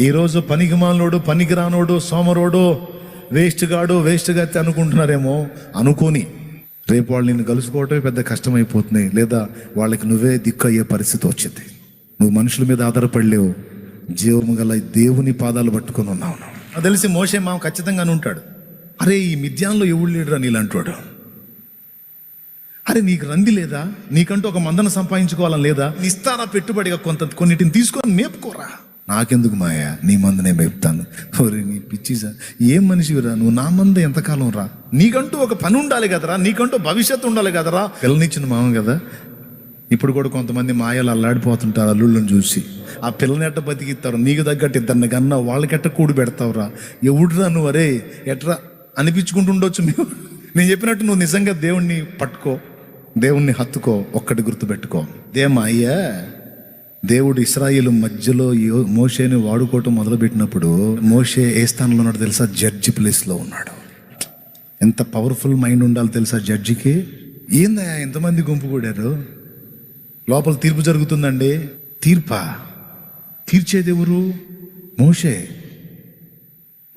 ఈరోజు పనికిమాలోడు పనికిరానోడు సోమరోడు వేస్ట్ గాడు వేస్ట్ గత్తి అనుకుంటున్నారేమో అనుకోని. రేపు వాళ్ళు నిన్ను కలుసుకోవటమే పెద్ద కష్టమైపోతుంది లేదా వాళ్ళకి నువ్వే దిక్కు అయ్యే పరిస్థితి వచ్చింది. నువ్వు మనుషుల మీద ఆధారపడలేవు జీవము గల దేవుని పాదాలు పట్టుకొని ఉన్నావు నాకు తెలిసి మోసే మామ ఖచ్చితంగానే ఉంటాడు. అరే ఈ మిద్యాన్లో ఎవడు లేడురా నీళ్ళంటాడు అరే నీకు రంది లేదా? నీకంటూ ఒక మందన సంపాదించుకోవాలని లేదా? ఇస్తారా పెట్టుబడిగా కొంత కొన్నిటిని తీసుకొని మేపుకోరా? నాకెందుకు మాయా? నీ మందనే మేపుతాను. ఓరే నీ పిచ్చి సార్ ఏం మనిషివిరా నువ్వు? నా మంద ఎంతకాలం రా? నీకంటూ ఒక పని ఉండాలి కదరా? నీకంటూ భవిష్యత్తు ఉండాలి కదరా? పిల్లనిచ్చిన మామ కదా. ఇప్పుడు కూడా కొంతమంది మాయలు అల్లాడిపోతుంటారు అల్లుళ్ళని చూసి. ఆ పిల్లని ఎట్ట బతికిస్తారు? నీకు తగ్గట్టు ఇద్దరిని కన్నా వాళ్ళకెట్ట కూడి పెడతావురా? ఎవడురా నువ్వు? అరే ఎట్రా? అనిపించుకుంటుండొచ్చు నువ్వు నేను చెప్పినట్టు నువ్వు నిజంగా దేవుణ్ణి పట్టుకో. దేవుణ్ణి హత్తుకో. ఒక్కటి గుర్తుపెట్టుకో. దేమా అయ్యా? దేవుడు ఇస్రాయిల్ మధ్యలో మోషేని వాడుకోవటం మొదలుపెట్టినప్పుడు మోషే ఏ స్థానంలో ఉన్నాడు తెలుసా? జడ్జి ప్లేస్లో ఉన్నాడు. ఎంత పవర్ఫుల్ మైండ్ ఉండాలో తెలుసా జడ్జికి? ఏందా ఎంతమంది గుంపు కూడారు? లోపల తీర్పు జరుగుతుందండి. తీర్పా? తీర్చేది ఎవరు? మోషే.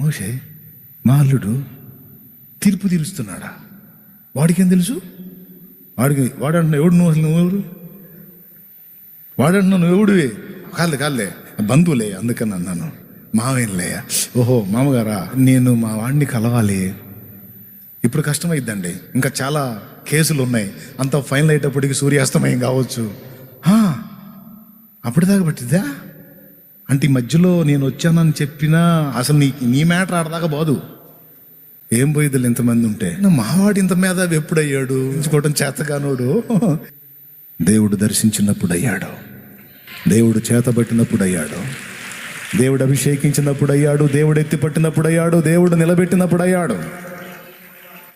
మోషే మా అల్లుడు తీర్పు తీరుస్తున్నాడా? వాడికేం తెలుసు? వాడికి వాడు అంటున్నా ఎవడు నువ్వు అసలు నువ్వెవరు వాడంటున్నా నువ్వు ఎవడివి కాదులే కాలే బంధువులే అందుకని అన్నాను. మావేంలే ఓహో మామగారా నేను మా వాడిని కలవాలి. ఇప్పుడు కష్టమైద్దండి. ఇంకా చాలా కేసులు ఉన్నాయి అంత ఫైనల్ అయ్యేటప్పటికి సూర్యాస్తమయం కావచ్చు. హా, అప్పటిదాకా పట్టిద్దా? అంటే ఈ మధ్యలో నేను వచ్చానని చెప్పినా అసలు నీ నీ మ్యాటర్ ఆడదాకా బాదు. ఏం పోయిద్దులు ఇంతమంది ఉంటే? నా మావాడు ఇంత మీద ఎప్పుడయ్యాడు? ఉంచుకోవడం చేతగానోడు. దేవుడు దర్శించినప్పుడు అయ్యాడు దేవుడు చేతబట్టినప్పుడు అయ్యాడు దేవుడు అభిషేకించినప్పుడు అయ్యాడు దేవుడు ఎత్తిపట్టినప్పుడు అయ్యాడు దేవుడు నిలబెట్టినప్పుడు అయ్యాడు